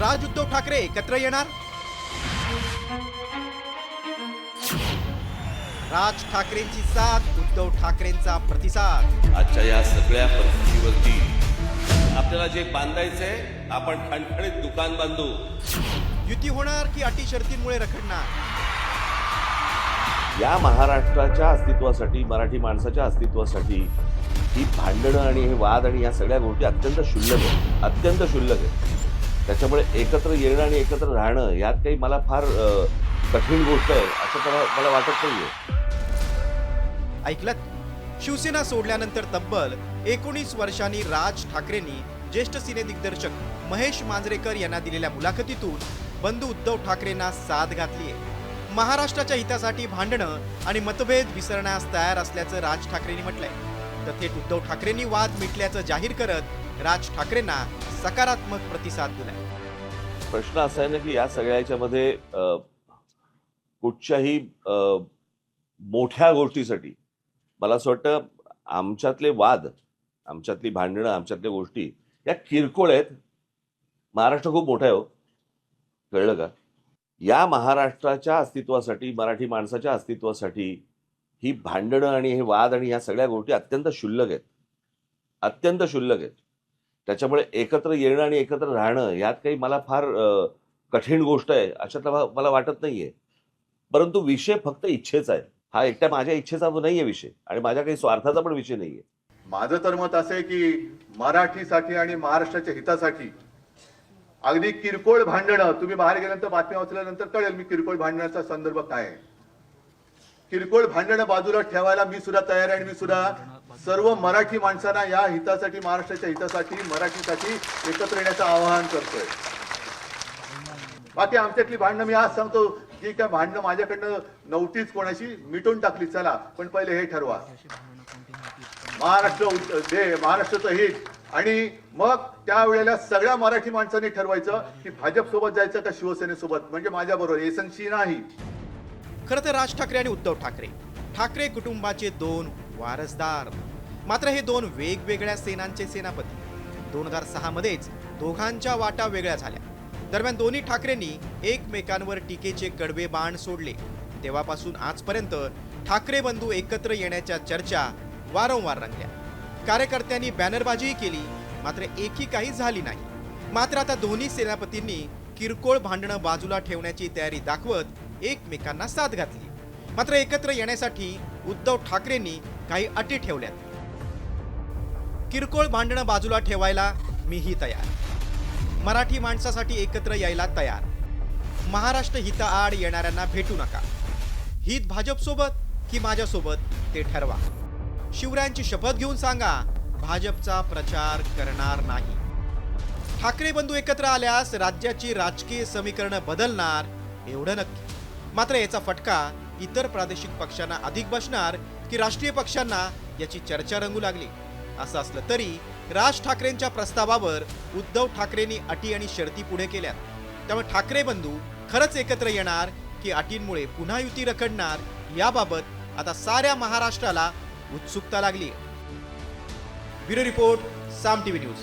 राज उद्धव ठाकरे एकत्र येणार? राज ठाकरेंची साथ उद्धव ठाकरेंचा प्रतिसाद. आजच्या या सगळ्या परिस्थितीवरती आपल्याला जे बांधायचंय आपण खणखणीत दुकान बांधू. युती होणार की अटी शर्तींमुळे रखडणार? या महाराष्ट्राच्या अस्तित्वासाठी मराठी माणसाच्या अस्तित्वासाठी ही भांडणं आणि हे वाद आणि या सगळ्या गोष्टी अत्यंत क्षुल्लक आहेत. अत्यंत क्षुल्लक आहेत. त्याच्यामुळे एकत्र येणं आणि एकत्र राहणं यात काही मला फार कठीण गोष्ट आहे असं मला मला वाटत नाहीये. ऐकलं शिवसेना सोडल्यानंतर तब्बल एकोणीस वर्षांनी राज ठाकरेंनी ज्येष्ठ सिने दिग्दर्शक महेश मांजरेकर यांना दिलेल्या मुलाखतीतून बंधू उद्धव ठाकरेंना साथ घातली आहे. महाराष्ट्राच्या हितासाठी भांडणं आणि मतभेद विसरण्यास तयार असल्याचं राज ठाकरेंनी म्हटलंय. तर थेट उद्धव ठाकरेंनी वाद मिटल्याचं जाहीर करत राज ठाकरेंना सकारात्मक प्रतिसाद दिलाय. प्रश्न असा आहे ना की या सगळ्या याच्यामध्ये कुठच्याही मोठ्या गोष्टीसाठी मला असं वाटतं आमच्यातले वाद आमच्यातली भांडणं आमच्यातल्या गोष्टी या किरकोळ आहेत. महाराष्ट्र खूप मोठा आहे हो. कळलं का? या महाराष्ट्राच्या अस्तित्वासाठी मराठी माणसाच्या अस्तित्वासाठी ही भांडणं आणि हे वाद आणि ह्या सगळ्या गोष्टी अत्यंत क्षुल्लक आहेत. अत्यंत क्षुल्लक आहेत. त्याच्यामुळे एकत्र येणं आणि एकत्र राहणं यात काही मला फार कठीण गोष्ट आहे अशातला तर मला वाटत नाहीये. परंतु विषय फक्त इच्छेचा आहे हा एकट्या माझ्या इच्छेचा नाहीये विषय आणि माझ्या काही स्वार्थाचा पण विषय नाहीये. माझं तर मत असं आहे की मराठीसाठी आणि महाराष्ट्राच्या हितासाठी अगदी किरकोळ भांडणं तुम्ही बाहेर गेल्यानंतर बातम्या वाचल्यानंतर कळेल मी किरकोळ भांडणाचा संदर्भ काय आहे. किरकोळ भांडणं बाजूला ठेवायला मी सुद्धा तयार आहे आणि मी सुद्धा सर्व मराठी माणसांना या हितासाठी महाराष्ट्राच्या हितासाठी मराठीसाठी एकत्र येण्याचं आवाहन करतोय. बाकी आमच्यातली भांडणं मी आज सांगतो की काय भांडणं माझ्याकडनं नव्हतीच कोणाशी मिटून टाकली चला पण पहिले हे ठरवा. महाराष्ट्र दे महाराष्ट्राचं हित. आणि मग त्यावेळेला सगळ्या मराठी माणसांनी ठरवायचं की भाजप सोबत जायचं का शिवसेनेसोबत? म्हणजे माझ्या बरोबर एसनशी नाही. खरं तर राज ठाकरे आणि उद्धव ठाकरे. ठाकरे कुटुंबाचे दोन वारसदार. मात्र हे दोन वेगवेगळ्या सेनांचे सेनापती. दोन हजार सहामध्येच दोघांच्या वाटा वेगळ्या झाल्या. दरम्यान दोन्ही ठाकरेंनी एकमेकांवर टीकेचे कडवे बाण सोडले. तेव्हापासून आजपर्यंत ठाकरे बंधू एकत्र येण्याच्या चर्चा वारंवार रंगल्या. कार्यकर्त्यांनी बॅनरबाजीही केली मात्र एकी काही झाली नाही. मात्र आता दोन्ही सेनापतींनी किरकोळ भांडणं बाजूला ठेवण्याची तयारी दाखवत एकमेकांना साथ घातली. मात्र एकत्र येण्यासाठी उद्धव ठाकरेंनी काही अटी ठेवल्यात. किरकोळ भांडणं बाजूला ठेवायला मीही तयार. मराठी माणसासाठी एकत्र यायला तयार. महाराष्ट्र हिताआड येणाऱ्यांना भेटू नका. हित भाजपसोबत की माझ्यासोबत ते ठरवा. शिवरायांची शपथ घेऊन सांगा भाजपचा प्रचार करणार नाही. ठाकरे बंधू एकत्र आल्यास राज्याची राजकीय समीकरणं बदलणार एवढं नक्की. मात्र याचा फटका इतर प्रादेशिक पक्षांना अधिक बसणार की राष्ट्रीय पक्षांना याची चर्चा रंगू लागली. असं असलं तरी राज ठाकरेंच्या प्रस्तावावर उद्धव ठाकरेंनी अटी आणि शर्ती पुढे केल्यात. त्यामुळे ठाकरे बंधू खरंच एकत्र येणार की अटींमुळे पुन्हा युती रखडणार याबाबत आता साऱ्या महाराष्ट्राला उत्सुकता लागली bureau report Saam TV news.